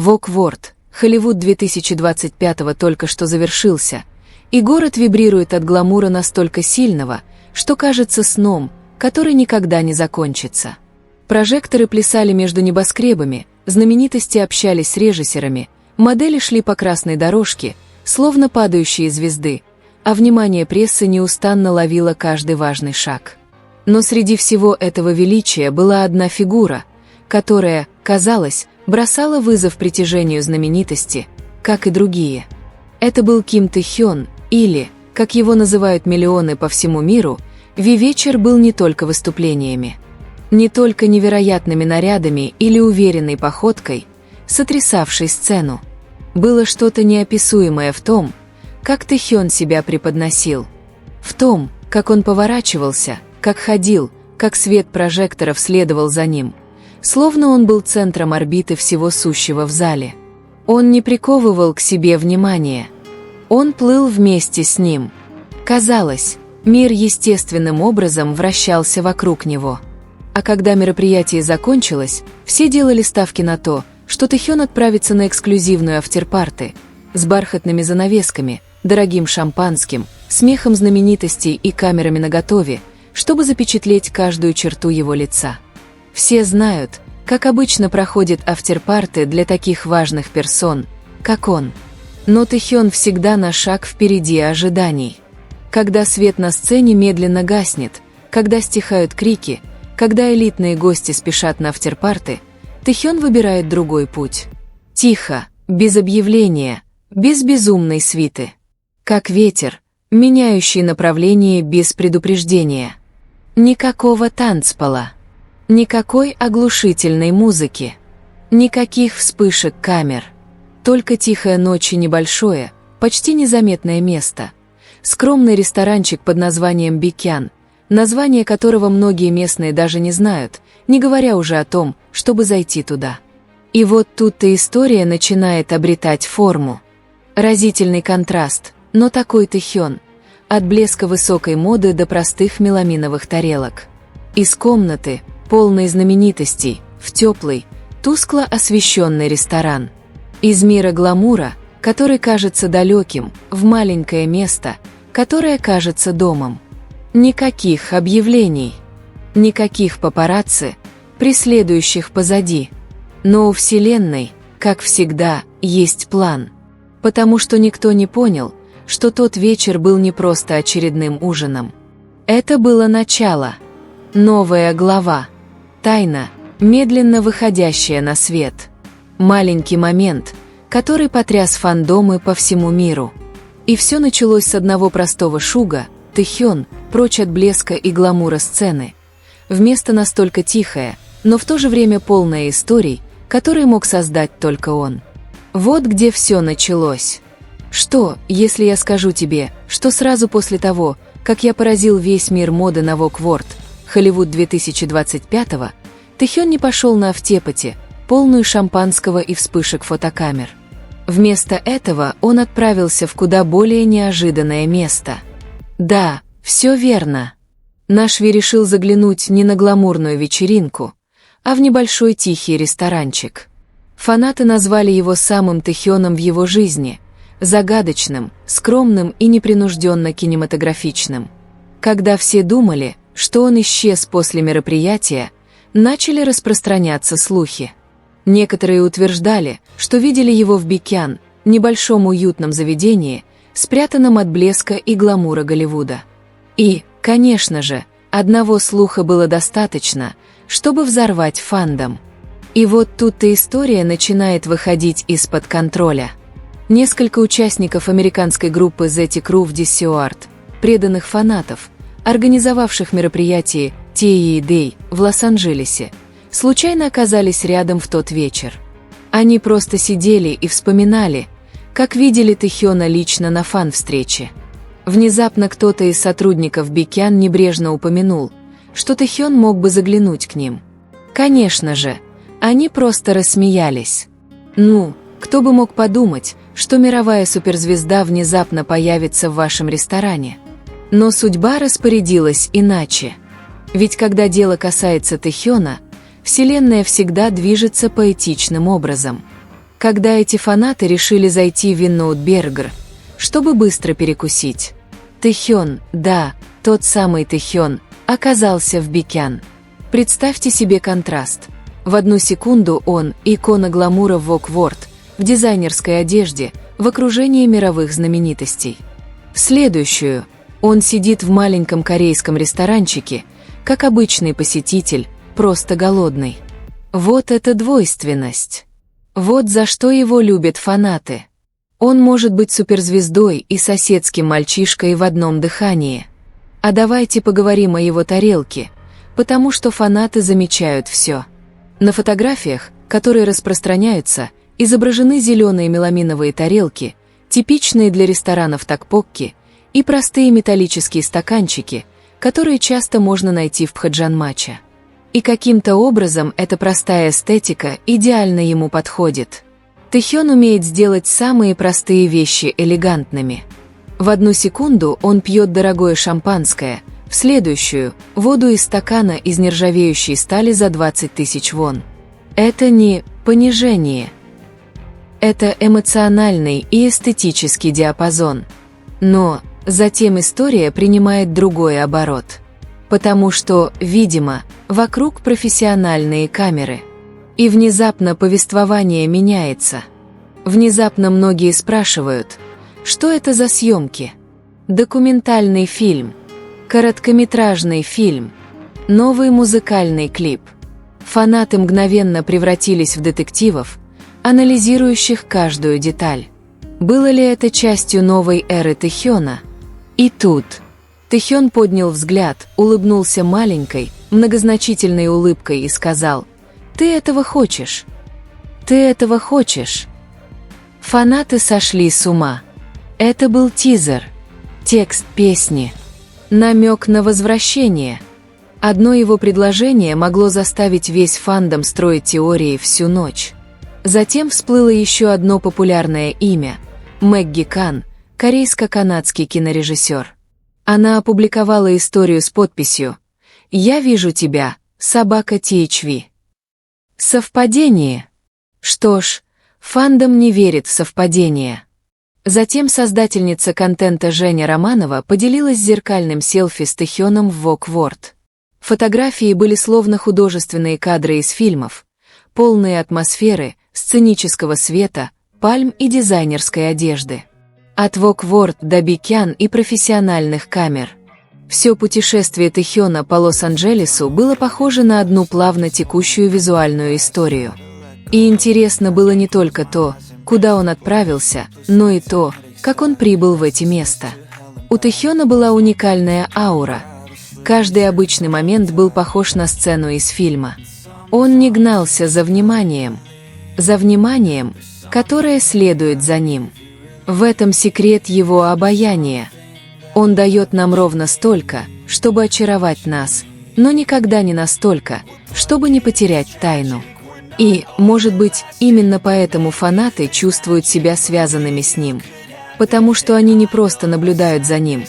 Вокворд, Холливуд 2025 только что завершился, и город вибрирует от гламура настолько сильного, что кажется сном, который никогда не закончится. Прожекторы плясали между небоскребами, знаменитости общались с режиссерами, модели шли по красной дорожке, словно падающие звезды, а внимание прессы неустанно ловило каждый важный шаг. Но среди всего этого величия была одна фигура, которая, казалось, бросала вызов притяжению знаменитости, как и другие. Это был Ким Тэ Хён, или, как его называют миллионы по всему миру, Ви-вечер был не только выступлениями, не только невероятными нарядами или уверенной походкой, сотрясавшей сцену. Было что-то неописуемое в том, как Тэхён себя преподносил, в том, как он поворачивался, как ходил, как свет прожекторов следовал за ним, словно он был центром орбиты всего сущего в зале. Он не приковывал к себе внимания. Он плыл вместе с ним. Казалось, мир естественным образом вращался вокруг него. А когда мероприятие закончилось, все делали ставки на то, что Тэхён отправится на эксклюзивную автерпарты с бархатными занавесками, дорогим шампанским, смехом знаменитостей и камерами наготове, чтобы запечатлеть каждую черту его лица. Все знают, как обычно проходят автерпарты для таких важных персон, как он. Но Тэхён всегда на шаг впереди ожиданий. Когда свет на сцене медленно гаснет, когда стихают крики, когда элитные гости спешат на автерпарты, Тэхён выбирает другой путь. Тихо, без объявления, без безумной свиты. Как ветер, меняющий направление без предупреждения. Никакого танцпола. Никакой оглушительной музыки. Никаких вспышек камер. Только тихая ночь и небольшое, почти незаметное место. Скромный ресторанчик под названием Бикян, название которого многие местные даже не знают, не говоря уже о том, чтобы зайти туда. И вот тут-то история начинает обретать форму. Разительный контраст, но такой-то. От блеска высокой моды до простых меламиновых тарелок. Из комнаты, полный знаменитостей, в теплый, тускло освещенный ресторан. Из мира гламура, который кажется далеким, в маленькое место, которое кажется домом. Никаких объявлений, никаких папарацци, преследующих позади. Но у Вселенной, как всегда, есть план. Потому что никто не понял, что тот вечер был не просто очередным ужином. Это было начало. Новая глава. Тайна, медленно выходящая на свет. Маленький момент, который потряс фандомы по всему миру. И все началось с одного простого шуга, Тэхён, прочь от блеска и гламура сцены. Вместо настолько тихое, но в то же время полное историй, которые мог создать только он. Вот где все началось. Что, если я скажу тебе, что сразу после того, как я поразил весь мир моды на Вокворд, Холливуд 2025-го, Тэхён не пошел на автепоте, полную шампанского и вспышек фотокамер. Вместо этого он отправился в куда более неожиданное место. Да, все верно. Нашви решил заглянуть не на гламурную вечеринку, а в небольшой тихий ресторанчик. Фанаты назвали его самым Тэхёном в его жизни, загадочным, скромным и непринужденно кинематографичным. Когда все думали, что он исчез после мероприятия, начали распространяться слухи. Некоторые утверждали, что видели его в Бикян, небольшом уютном заведении, спрятанном от блеска и гламура Голливуда. И, конечно же, одного слуха было достаточно, чтобы взорвать фандом. И вот тут-то история начинает выходить из-под контроля. Несколько участников американской группы The Crew в Disseuart, преданных фанатов, организовавших мероприятие Тии Дэй в Лос-Анджелесе, случайно оказались рядом в тот вечер. Они просто сидели и вспоминали, как видели Тэхёна лично на фан-встрече. Внезапно кто-то из сотрудников Бикян небрежно упомянул, что Тэхён мог бы заглянуть к ним. Конечно же, они просто рассмеялись. Ну, кто бы мог подумать, что мировая суперзвезда внезапно появится в вашем ресторане? Но судьба распорядилась иначе. Ведь когда дело касается Тэхёна, Вселенная всегда движется поэтичным образом. когда эти фанаты решили зайти в Винноутбергер, чтобы быстро перекусить. Тэхён, да, тот самый Тэхён, оказался в Бикян. Представьте себе контраст. В одну секунду он – икона гламура Вокворд, в дизайнерской одежде, в окружении мировых знаменитостей. В следующую он сидит в маленьком корейском ресторанчике, как обычный посетитель, просто голодный. Вот это двойственность. Вот за что его любят фанаты. Он может быть суперзвездой и соседским мальчишкой в одном дыхании. А давайте поговорим о его тарелке, потому что фанаты замечают все. На фотографиях, которые распространяются, изображены зеленые меламиновые тарелки, типичные для ресторанов такпокки, и простые металлические стаканчики, которые часто можно найти в Пхаджанмача. И каким-то образом эта простая эстетика идеально ему подходит. Тэхён умеет сделать самые простые вещи элегантными. В одну секунду он пьет дорогое шампанское, в следующую – воду из стакана из нержавеющей стали за 20 тысяч вон. Это не понижение. Это эмоциональный и эстетический диапазон. Но затем история принимает другой оборот – потому что, видимо, вокруг профессиональные камеры. И внезапно повествование меняется. Внезапно многие спрашивают, что это за съемки? Документальный фильм, короткометражный фильм, новый музыкальный клип. Фанаты мгновенно превратились в детективов, анализирующих каждую деталь. Было ли это частью новой эры Тэхёна? И тут – Тэхён поднял взгляд, улыбнулся маленькой, многозначительной улыбкой и сказал, «Ты этого хочешь? Ты этого хочешь?» Фанаты сошли с ума. Это был тизер, текст песни, намек на возвращение. Одно его предложение могло заставить весь фандом строить теории всю ночь. Затем всплыло еще одно популярное имя – Мэгги Кан, корейско-канадский кинорежиссер. Она опубликовала историю с подписью «Я вижу тебя, собака THV». Совпадение? Что ж, фандом не верит в совпадение. Затем создательница контента Женя Романова поделилась зеркальным селфи с Тэхёном в Вокворд. Фотографии были словно художественные кадры из фильмов, полные атмосферы, сценического света, пальм и дизайнерской одежды. От Вокворд до Бикян и профессиональных камер. Все путешествие Тэхёна по Лос-Анджелесу было похоже на одну плавно текущую визуальную историю. И интересно было не только то, куда он отправился, но и то, как он прибыл в эти места. У Тэхёна была уникальная аура. Каждый обычный момент был похож на сцену из фильма. Он не гнался за вниманием. За вниманием, которое следует за ним. В этом секрет его обаяния. Он дает нам ровно столько, чтобы очаровать нас, но никогда не настолько, чтобы не потерять тайну. И, может быть, именно поэтому фанаты чувствуют себя связанными с ним. Потому что они не просто наблюдают за ним,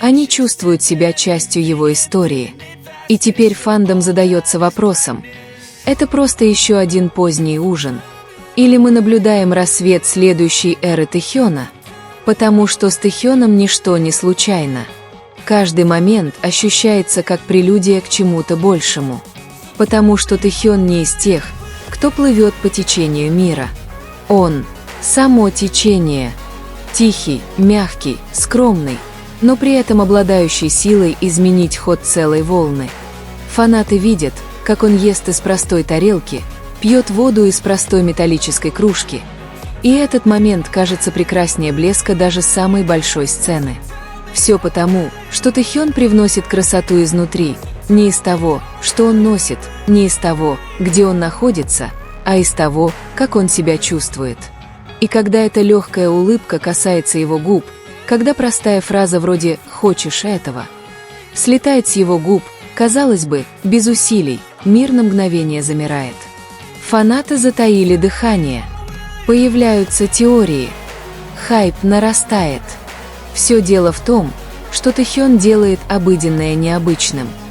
они чувствуют себя частью его истории. И теперь фандом задается вопросом, это просто еще один поздний ужин – или мы наблюдаем рассвет следующей эры Тэхёна, потому что с Тэхёном ничто не случайно. Каждый момент ощущается как прелюдия к чему-то большему, потому что Тэхён не из тех, кто плывет по течению мира. Он – само течение, тихий, мягкий, скромный, но при этом обладающий силой изменить ход целой волны. Фанаты видят, как он ест из простой тарелки – пьет воду из простой металлической кружки, и этот момент кажется прекраснее блеска даже самой большой сцены. Все потому, что Тэхён привносит красоту изнутри, не из того, что он носит, не из того, где он находится, а из того, как он себя чувствует. И когда эта легкая улыбка касается его губ, когда простая фраза вроде «хочешь этого» слетает с его губ, казалось бы, без усилий, мир на мгновение замирает. Фанаты затаили дыхание. Появляются теории. Хайп нарастает. Все дело в том, что Тэхён делает обыденное необычным –